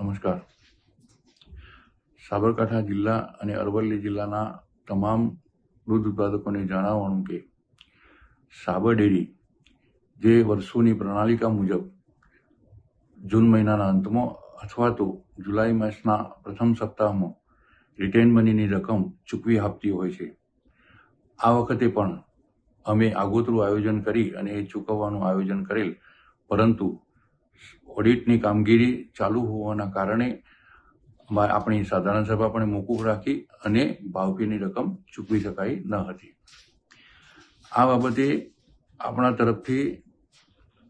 નમસ્કાર. સાબરકાંઠા જિલ્લા અને અરવલ્લી જિલ્લાના તમામ દૂધ ઉત્પાદકોને જણાવવાનું કે સાબર ડેરી જે વર્ષોની પ્રણાલિકા મુજબ જૂન મહિનાના અંતમાં અથવા તો જુલાઈ માસના પ્રથમ સપ્તાહમાં રિટેન મનીની રકમ ચૂકવી આપતી હોય છે. આ વખતે પણ અમે આગોતરું આયોજન કરી અને એ ચૂકવવાનું આયોજન કરેલ, પરંતુ ઓડિટની કામગીરી ચાલુ હોવાના કારણે આપણી સાધારણ સભા પણ મોકૂફ રાખી અને ભાવફીની રકમ ચૂકવી શકાઈ ન હતી. આ બાબતે આપણા તરફથી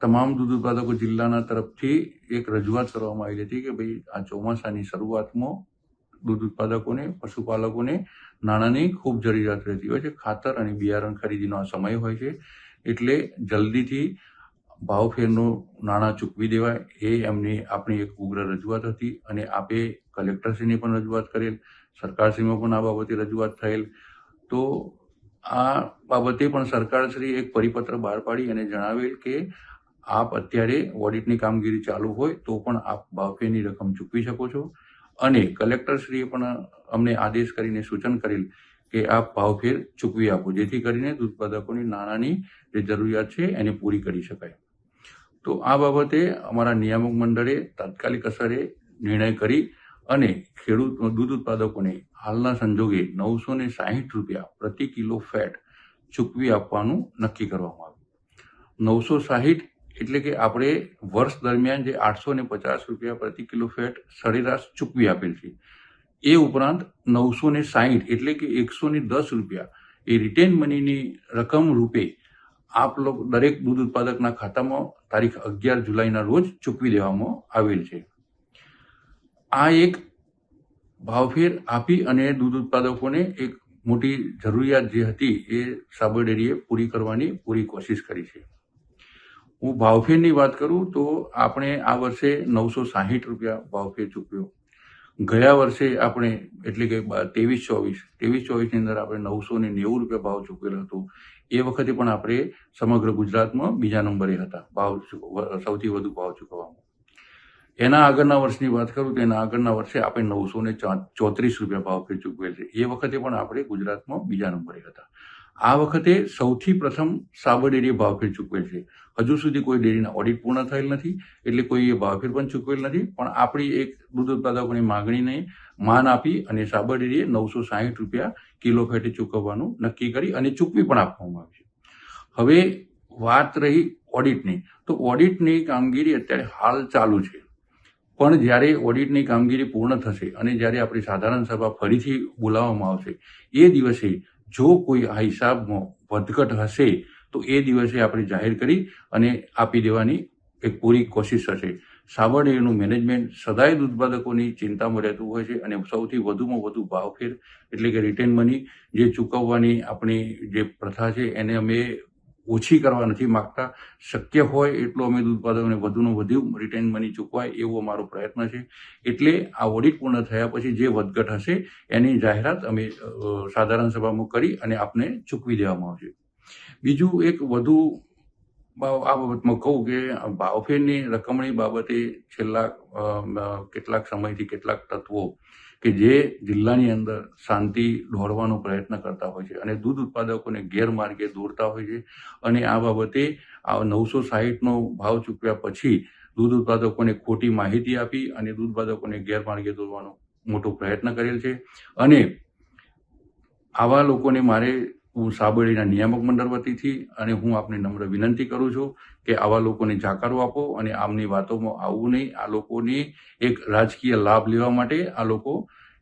તમામ દૂધ ઉત્પાદકો જિલ્લાના તરફથી એક રજૂઆત કરવામાં આવી હતી કે ભાઈ આ ચોમાસાની શરૂઆતમાં દૂધ ઉત્પાદકોને પશુપાલકોને નાણાંની ખૂબ જરૂરિયાત રહેતી હોય છે. ખાતર અને બિયારણ ખરીદીનો આ સમય હોય છે. એટલે જલ્દીથી ભાવફેરનું નાણાં ચૂકવી દેવાય. એ એમની આપણી એક ઉગ્ર રજૂઆત હતી અને આપે કલેક્ટરશ્રીને પણ રજૂઆત કરેલ, સરકારશ્રીમાં પણ આ બાબતે રજૂઆત થયેલ. તો આ બાબતે પણ સરકારશ્રી એક પરિપત્ર બહાર પાડી અને જણાવેલ કે આપ અત્યારે ઓડિટની કામગીરી ચાલુ હોય તો પણ આપ ભાવફેરની રકમ ચૂકવી શકો છો. અને કલેક્ટરશ્રીએ પણ અમને આદેશ કરીને સૂચન કરેલ કે આપ ભાવફેર ચૂકવી આપો, જેથી કરીને ઉત્પાદકોની નાણાંની જે જરૂરિયાત છે એને પૂરી કરી શકાય. તો આ બાબતે અમારા નિયામક મંડળે તાત્કાલિક અસરે નિર્ણય કરી અને ખેડૂત દૂધ ઉત્પાદકોને હાલના સંજોગે નવસો ને સાહીઠ રૂપિયા પ્રતિ કિલો ફેટ ચૂકવી આપવાનું નક્કી કરવામાં આવ્યું. નવસો સાહીઠ એટલે કે આપણે વર્ષ દરમિયાન જે આઠસો ને પચાસ રૂપિયા પ્રતિ કિલો ફેટ સરેરાશ ચૂકવી આપેલ છે. એ ઉપરાંત નવસો ને સાહીઠ એટલે કે એકસો ને દસ રૂપિયા એ રિટેન મનીની રકમ રૂપે આપ લોકો દરેક દૂધ ઉત્પાદકના ખાતામાં તારીખ અગિયાર જુલાઈના રોજ ચૂકવી દેવામાં આવેલ છે. આ એક ભાવફેર આપી અને દૂધ ઉત્પાદકોને એક મોટી જરૂરિયાત જે હતી એ સાબર ડેરીએ પૂરી કરવાની પૂરી કોશિશ કરી છે. હું ભાવફેરની વાત કરું તો આપણે આ વર્ષે નવસો સાહીઠ રૂપિયા ભાવફેર ચૂક્યો ગયા વર્ષે આપણે એટલે કે ત્રેવીસ ચોવીસ, ત્રેવીસ ચોવીસની અંદર આપણે નવસો ને નેવું રૂપિયા ભાવ ચૂકવેલો હતો. એ વખતે પણ આપણે સમગ્ર ગુજરાતમાં બીજા નંબરે હતા. ભાવ સૌથી વધુ ભાવ ચૂકવવામાં. એના આગળના વર્ષની વાત કરું તો એના આગળના વર્ષે આપણે નવસો ને ચોત્રીસ રૂપિયા ભાવ ચૂકવેલ છે. એ વખતે પણ આપણે ગુજરાતમાં બીજા નંબરે હતા. આ વખતે સૌથી પ્રથમ સાબર ડેરીએ ભાવફેર ચૂકવેલ છે. હજુ સુધી કોઈ ડેરીના ઓડિટ પૂર્ણ થયેલ નથી, એટલે કોઈ એ ભાવફેર પણ ચૂકવેલ નથી, પણ આપણી એક દૂધ ઉત્પાદકોની માગણીને માન આપી અને સાબર ડેરીએ નવસો સાહીઠ રૂપિયા કિલો ફેટે ચૂકવવાનું નક્કી કરી અને ચૂકવી પણ આપવામાં આવી છે. હવે વાત રહી ઓડિટની તો ઓડિટની કામગીરી અત્યારે હાલ ચાલુ છે. પણ જ્યારે ઓડિટની કામગીરી પૂર્ણ થશે અને જ્યારે આપણી સાધારણ સભા ફરીથી બોલાવવામાં આવશે, એ દિવસે જો કોઈ આ હિસાબમાં વધઘટ હશે, તો એ દિવસે આપણે જાહેર કરી અને આપી દેવાની એક પૂરી કોશિશ હશે. સાબર ડેરીનું મેનેજમેન્ટ સદાય દૂધ ઉત્પાદકોની ચિંતામાં રહેતું હોય છે અને સૌથી વધુમાં વધુ ભાવફેર એટલે કે રિટેન મની જે ચૂકવવાની આપણી જે પ્રથા છે, એને અમે ઓછી કરવા નથી માગતા. શક્ય હોય એટલું અમે દૂધ ઉત્પાદકોને વધુને વધુ રિટેન મની ચૂકવાય એવો અમારો પ્રયત્ન છે. એટલે આ ઓડિટ પૂર્ણ થયા પછી જે વધઘટ હશે એની જાહેરાત અમે સાધારણ સભામાં કરી અને આપને ચૂકવી દેવામાં આવશે. બીજું એક વધુ આ બાબતમાં કહું કે ભાવફેરની રકમણી બાબતે છેલ્લા કેટલાક સમયથી કેટલાક તત્વો કે જે જિલ્લાની અંદર શાંતિ દોરવાનો પ્રયત્ન કરતા હોય છે અને દૂધ ઉત્પાદકોને ગેરમાર્ગે દોરતા હોય છે અને આ બાબતે આ નવસો સાહીઠનો ભાવ ચૂકવ્યા પછી દૂધ ઉત્પાદકોને ખોટી માહિતી આપી અને દૂધ ઉત્પાદકોને ગેરમાર્ગે દોરવાનો મોટો પ્રયત્ન કરેલ છે. અને આવા લોકોને મારે હું સાબરડીના નિયામક મંડળ વતીથી અને હું આપને નમ્ર વિનંતી કરું છું કે આવા લોકોને જાકારો આપો અને આમની વાતોમાં આવવું નહીં. આ લોકોને એક રાજકીય લાભ લેવા માટે આ લોકો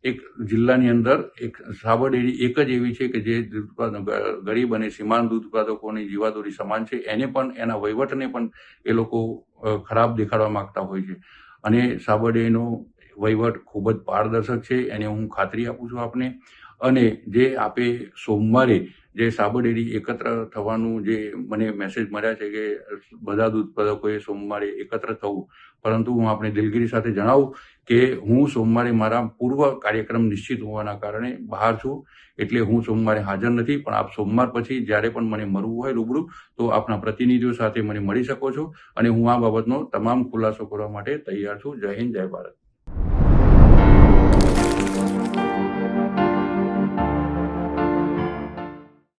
એક જિલ્લાની અંદર એક સાબર ડેરી એક જ એવી છે કે જે દૂધ ગરીબ અને સીમાંત દૂધ ઉત્પાદકોની જીવાદોરી સમાન છે. એને પણ, એના વહીવટને પણ એ લોકો ખરાબ દેખાડવા માંગતા હોય છે. અને સાબર ડેરીનો વહીવટ ખૂબ જ પારદર્શક છે. એને હું ખાતરી આપું છું આપને. અને જે આપે સોમવારે જે સાબરડેરી એકત્ર થવાનું જે મને મેસેજ મળ્યા છે કે બધા દૂધ ઉત્પાદકોએ સોમવારે એકત્ર થવું. પરંતુ હું આપણે દિલગીરી સાથે જણાવું કે હું સોમવારે મારા પૂર્વ કાર્યક્રમ નિશ્ચિત હોવાના કારણે બહાર છું, એટલે હું સોમવારે હાજર નથી, પણ આપ સોમવાર પછી જ્યારે પણ મને મળવું હોય રૂબરૂ, તો આપના પ્રતિનિધિઓ સાથે મને મળી શકો છો અને હું આ બાબતનો તમામ ખુલાસો કરવા માટે તૈયાર છું. જય હિન્દ, જય ભારત.